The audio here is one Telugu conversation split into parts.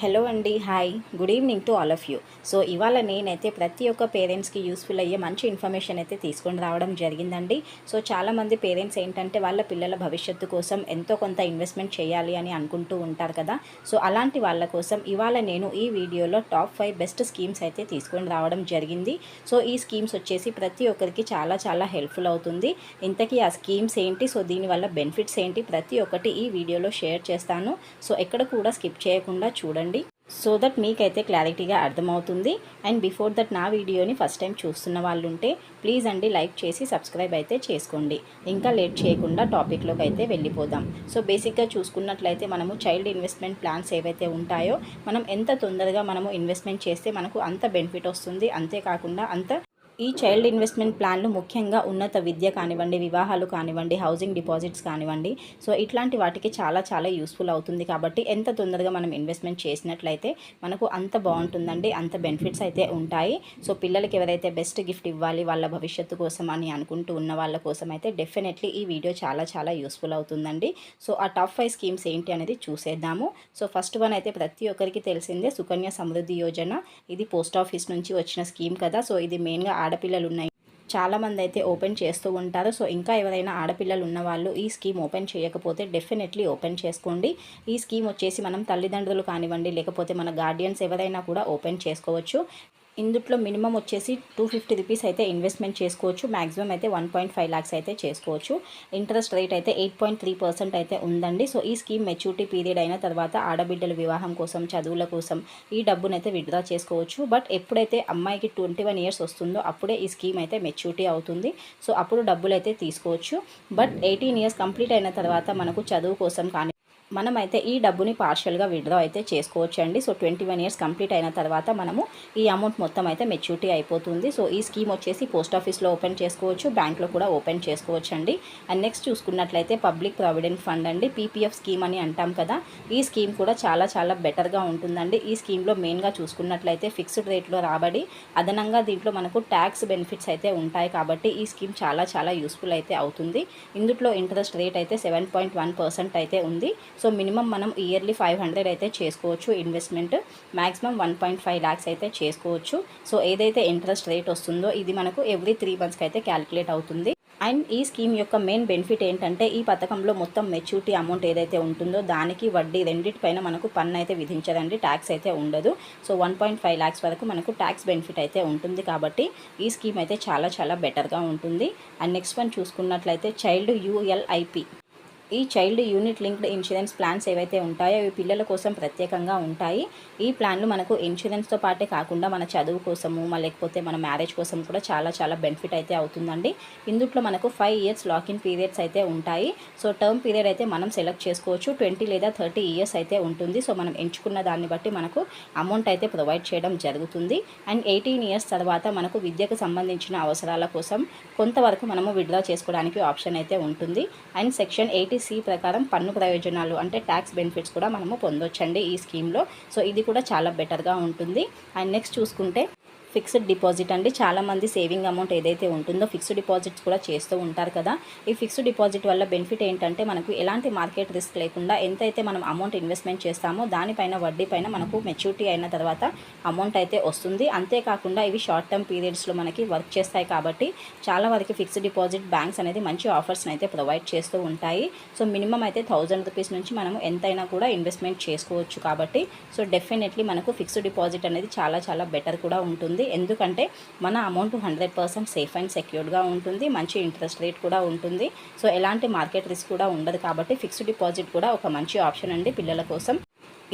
హలో అండి hi. Good evening to all of you. So ఇవాళ నేనైతే ప్రతి ఒక్క పేరెంట్స్కి యూస్ఫుల్ అయ్యే మంచి ఇన్ఫర్మేషన్ అయితే తీసుకొని రావడం జరిగిందండి. సో చాలామంది పేరెంట్స్ ఏంటంటే వాళ్ళ పిల్లల భవిష్యత్తు కోసం ఎంతో కొంత ఇన్వెస్ట్మెంట్ చేయాలి అని అనుకుంటూ ఉంటారు కదా. సో అలాంటి వాళ్ళ కోసం ఇవాళ నేను ఈ వీడియోలో టాప్ ఫైవ్ బెస్ట్ స్కీమ్స్ అయితే తీసుకొని రావడం జరిగింది. సో ఈ స్కీమ్స్ వచ్చేసి ప్రతి ఒక్కరికి చాలా చాలా హెల్ప్ఫుల్ అవుతుంది. ఇంతకీ ఆ స్కీమ్స్ ఏంటి? సో దీనివల్ల బెనిఫిట్స్ ఏంటి? ప్రతి ఒక్కటి ఈ వీడియోలో షేర్ చేస్తాను. సో ఎక్కడ కూడా స్కిప్ చేయకుండా చూడండి. సో దట్ మీకైతే క్లారిటీగా అర్థమవుతుంది. అండ్ బిఫోర్ దట్ నా వీడియోని ఫస్ట్ టైం చూస్తున్న వాళ్ళు ఉంటే ప్లీజ్ అండి లైక్ చేసి సబ్స్క్రైబ్ అయితే చేసుకోండి. ఇంకా లేట్ చేయకుండా టాపిక్లోకి అయితే వెళ్ళిపోదాం. సో బేసిక్గా చూసుకున్నట్లయితే మనము చైల్డ్ ఇన్వెస్ట్మెంట్ ప్లాన్స్ ఏవైతే ఉంటాయో మనం ఎంత తొందరగా మనము ఇన్వెస్ట్మెంట్ చేస్తే మనకు అంత బెనిఫిట్ వస్తుంది. అంతేకాకుండా అంత ఈ చైల్డ్ ఇన్వెస్ట్మెంట్ ప్లాన్లు ముఖ్యంగా ఉన్నత విద్య కానివ్వండి వివాహాలు కానివ్వండి హౌసింగ్ డిపాజిట్స్ కానివ్వండి. సో ఇట్లాంటి వాటికి చాలా చాలా యూస్ఫుల్ అవుతుంది కాబట్టి ఎంత తొందరగా మనం ఇన్వెస్ట్మెంట్ చేసినట్లయితే మనకు అంత బాగుంటుందండి అంత బెనిఫిట్స్ అయితే ఉంటాయి. సో పిల్లలకి ఎవరైతే బెస్ట్ గిఫ్ట్ ఇవ్వాలి వాళ్ళ భవిష్యత్తు కోసం అని అనుకుంటూ ఉన్న వాళ్ళ కోసం అయితే డెఫినెట్లీ ఈ వీడియో చాలా చాలా యూస్ఫుల్ అవుతుందండి. సో ఆ టాప్ ఫైవ్ స్కీమ్స్ ఏంటి అనేది చూసేద్దాము. సో ఫస్ట్ వన్ అయితే ప్రతి ఒక్కరికి తెలిసిందే సుకన్య సమృద్ధి యోజన. ఇది పోస్ట్ ఆఫీస్ నుంచి వచ్చిన స్కీమ్ కదా. సో ఇది మెయిన్గా ఆడపిల్లలు ఉన్నాయి చాలామంది అయితే ఓపెన్ చేస్తూ ఉంటారు. సో ఇంకా ఎవరైనా ఆడపిల్లలు ఉన్న వాళ్ళు ఈ స్కీమ్ ఓపెన్ చేయకపోతే డెఫినెట్లీ ఓపెన్ చేసుకోండి. ఈ స్కీమ్ వచ్చేసి మనం తల్లిదండ్రులు కానివ్వండి లేకపోతే మన గార్డియన్స్ ఎవరైనా కూడా ఓపెన్ చేసుకోవచ్చు. ఇందుట్లో మినిమం వచ్చేసి టూ ఫిఫ్టీ రూపీస్ అయితే ఇన్వెస్ట్మెంట్ చేసుకోవచ్చు. మ్యాక్సిమం అయితే వన్ పాయింట్ ఫైవ్ ల్యాక్స్ అయితే చేసుకోవచ్చు. ఇంట్రెస్ట్ రేట్ అయితే ఎయిట్ పాయింట్ త్రీ పర్సెంట్ అయితే ఉందండి. సో ఈ స్కీమ్ మెచ్యూరిటీ పీరియడ్ అయిన తర్వాత ఆడబిడ్డల వివాహం కోసం చదువుల కోసం ఈ డబ్బునైతే విత్డ్రా చేసుకోవచ్చు. బట్ ఎప్పుడైతే అమ్మాయికి ట్వంటీ వన్ ఇయర్స్ వస్తుందో అప్పుడే ఈ స్కీమ్ అయితే మెచ్యూరిటీ అవుతుంది. సో అప్పుడు డబ్బులు అయితే తీసుకోవచ్చు. బట్ ఎయిటీన్ ఇయర్స్ కంప్లీట్ అయిన తర్వాత మనకు చదువు కోసం కానీ మనమైతే ఈ డబ్బుని పార్షియల్గా విత్డ్రా అయితే చేసుకోవచ్చు అండి so twenty one years complete అయిన తర్వాత మనము ఈ అమౌంట్ మొత్తం అయితే మెచ్యూరిటీ అయిపోతుంది. సో ఈ స్కీమ్ వచ్చేసి పోస్ట్ ఆఫీస్లో ఓపెన్ చేసుకోవచ్చు బ్యాంక్లో కూడా ఓపెన్ చేసుకోవచ్చు అండి అండ్ నెక్స్ట్ చూసుకున్నట్లయితే పబ్లిక్ ప్రావిడెంట్ ఫండ్ అండి. పీపీఎఫ్ స్కీమ్ అని అంటాం కదా. ఈ స్కీమ్ కూడా చాలా చాలా బెటర్గా ఉంటుందండి. ఈ స్కీమ్లో మెయిన్గా చూసుకున్నట్లయితే ఫిక్స్డ్ రేట్లో రాబడి అదనంగా దీంట్లో మనకు ట్యాక్స్ బెనిఫిట్స్ అయితే ఉంటాయి కాబట్టి ఈ స్కీమ్ చాలా చాలా యూస్ఫుల్ అయితే అవుతుంది. ఇందులో ఇంట్రెస్ట్ రేట్ అయితే సెవెన్ పాయింట్ వన్ పర్సెంట్ అయితే ఉంది. సో మినిమం మనం ఇయర్లీ ఫైవ్ హండ్రెడ్ అయితే చేసుకోవచ్చు investment. Maximum one point five lakhs అయితే చేసుకోవచ్చు. సో ఏదైతే ఇంట్రెస్ట్ రేట్ వస్తుందో ఇది మనకు ఎవ్రీ త్రీ మంత్స్కి అయితే క్యాలిక్యులేట్ అవుతుంది. అండ్ ఈ స్కీమ్ యొక్క మెయిన్ బెనిఫిట్ ఏంటంటే ఈ పథకంలో మొత్తం మెచ్యూరిటీ అమౌంట్ ఏదైతే ఉంటుందో దానికి వడ్డీ రెండింటిపైన మనకు పన్ను అయితే విధించదండి ట్యాక్స్ అయితే ఉండదు. So one point five lakhs వరకు మనకు ట్యాక్స్ బెనిఫిట్ అయితే ఉంటుంది కాబట్టి ఈ స్కీమ్ అయితే చాలా చాలా బెటర్గా ఉంటుంది. అండ్ నెక్స్ట్ వన్ చూసుకున్నట్లయితే చైల్డ్ యూఎల్ఐపి. ఈ child unit linked insurance plans ఏవైతే ఉంటాయో అవి పిల్లల కోసం ప్రత్యేకంగా ఉంటాయి. ఈ ప్లాన్లు మనకు ఇన్సూరెన్స్తో పాటే కాకుండా మన చదువు కోసము మన లేకపోతే మన మ్యారేజ్ కోసం కూడా చాలా చాలా బెనిఫిట్ అయితే అవుతుందండి. ఇందుట్లో మనకు ఫైవ్ ఇయర్స్ లాకిన్ పీరియడ్స్ అయితే ఉంటాయి. సో టర్మ్ పీరియడ్ అయితే మనం సెలెక్ట్ చేసుకోవచ్చు. ట్వంటీ లేదా థర్టీ ఇయర్స్ అయితే ఉంటుంది. సో మనం ఎంచుకున్న దాన్ని బట్టి మనకు అమౌంట్ అయితే ప్రొవైడ్ చేయడం జరుగుతుంది. అండ్ ఎయిటీన్ ఇయర్స్ తర్వాత మనకు విద్యకు సంబంధించిన అవసరాల కోసం కొంతవరకు మనము విత్డ్రా చేసుకోవడానికి ఆప్షన్ అయితే ఉంటుంది. అండ్ సెక్షన్ ఎయిటీ సి ప్రకారం పన్ను ప్రయోజనాలు అంటే ట్యాక్స్ బెనిఫిట్స్ కూడా మనము పొందొచ్చండి ఈ స్కీమ్లో సో ఇది కూడా చాలా బెటర్గా ఉంటుంది. అండ్ నెక్స్ట్ చూసుకుంటే ఫిక్స్డ్ డిపాజిట్ అండి. చాలామంది సేవింగ్ అమౌంట్ ఏదైతే ఉంటుందో ఫిక్స్డ్ డిపాజిట్స్ కూడా చేస్తూ ఉంటారు కదా. ఈ ఫిక్స్డ్ డిపాజిట్ వల్ల బెనిఫిట్ ఏంటంటే మనకు ఎలాంటి మార్కెట్ రిస్క్ లేకుండా ఎంతైతే మనం అమౌంట్ ఇన్వెస్ట్మెంట్ చేస్తామో దానిపైన వడ్డీ పైన మనకు మెచ్యూరిటీ అయిన తర్వాత అమౌంట్ అయితే వస్తుంది. అంతేకాకుండా ఇవి షార్ట్ టర్మ్ పీరియడ్స్లో మనకి వర్క్ చేస్తాయి కాబట్టి చాలా వరకు ఫిక్స్డ్ డిపాజిట్ బ్యాంక్స్ అనేది మంచి ఆఫర్స్ని అయితే ప్రొవైడ్ చేస్తూ ఉంటాయి. సో మినిమం అయితే థౌజండ్ రూపీస్ నుంచి మనం ఎంతైనా కూడా ఇన్వెస్ట్మెంట్ చేసుకోవచ్చు కాబట్టి. సో డెఫినెట్లీ మనకు ఫిక్స్డ్ డిపాజిట్ అనేది చాలా చాలా బెటర్ కూడా ఉంటుంది. ఎందుకంటే మన amount hundred percent safe and సెక్యూర్డ్గా ఉంటుంది. మంచి ఇంట్రెస్ట్ రేట్ కూడా ఉంటుంది. సో ఎలాంటి మార్కెట్ రిస్క్ కూడా ఉండదు కాబట్టి ఫిక్స్డ్ డిపాజిట్ కూడా ఒక మంచి ఆప్షన్ అండి పిల్లల కోసం.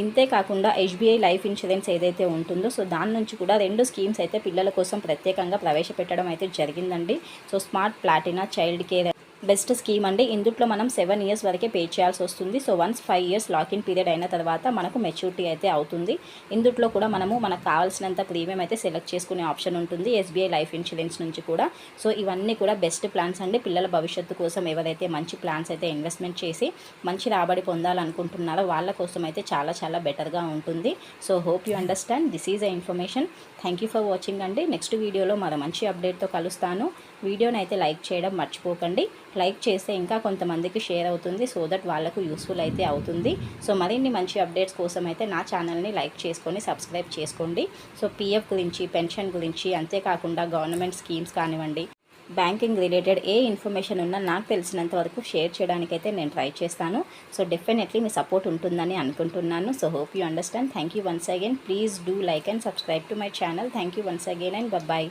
ఇంతే కాకుండా ఎస్బీఐ లైఫ్ ఇన్సూరెన్స్ ఏదైతే ఉంటుందో సో దాని నుంచి కూడా రెండు స్కీమ్స్ అయితే పిల్లల కోసం ప్రత్యేకంగా ప్రవేశపెట్టడం అయితే జరిగిందండి. So smart platina child care best scheme అండి. ఇందుట్లో మనం సెవెన్ ఇయర్స్ వరకే పే చేయాల్సి వస్తుంది. So once five years lock in period అయిన తర్వాత మనకు మెచ్యూరిటీ అయితే అవుతుంది. ఇందుట్లో కూడా మనము మనకు కావాల్సినంత ప్రీమియం అయితే సెలెక్ట్ చేసుకునే ఆప్షన్ ఉంటుంది. ఎస్బీఐ లైఫ్ ఇన్సూరెన్స్ నుంచి కూడా. సో ఇవన్నీ కూడా బెస్ట్ ప్లాన్స్ అండి. పిల్లల భవిష్యత్తు కోసం ఎవరైతే మంచి ప్లాన్స్ అయితే ఇన్వెస్ట్మెంట్ చేసి మంచి రాబడి పొందాలనుకుంటున్నారో వాళ్ళ కోసం అయితే చాలా చాలా బెటర్గా ఉంటుంది. So hope you understand this is a information thank you for watching అండి. నెక్స్ట్ వీడియోలో మరో మంచి అప్డేట్తో కలుస్తాను. వీడియోని అయితే లైక్ చేయడం మర్చిపోకండి. లైక్ చేస్తే ఇంకా కొంతమందికి షేర్ అవుతుంది సో దట్ వాళ్ళకు యూస్ఫుల్ అయితే అవుతుంది. సో మరిన్ని మంచి అప్డేట్స్ కోసం అయితే నా ఛానల్ని లైక్ చేసుకొని సబ్స్క్రైబ్ చేసుకోండి. సో పీఎఫ్ గురించి పెన్షన్ గురించి అంతేకాకుండా గవర్నమెంట్ స్కీమ్స్ కానివ్వండి బ్యాంకింగ్ రిలేటెడ్ ఏ ఇన్ఫర్మేషన్ ఉన్నా నాకు తెలిసినంత వరకు షేర్ చేయడానికైతే నేను ట్రై చేస్తాను. సో డెఫినెట్లీ మీ సపోర్ట్ ఉంటుందని అనుకుంటున్నాను. So hope you understand. Thank you once again. Please do like and subscribe to my channel. Thank you once again and bye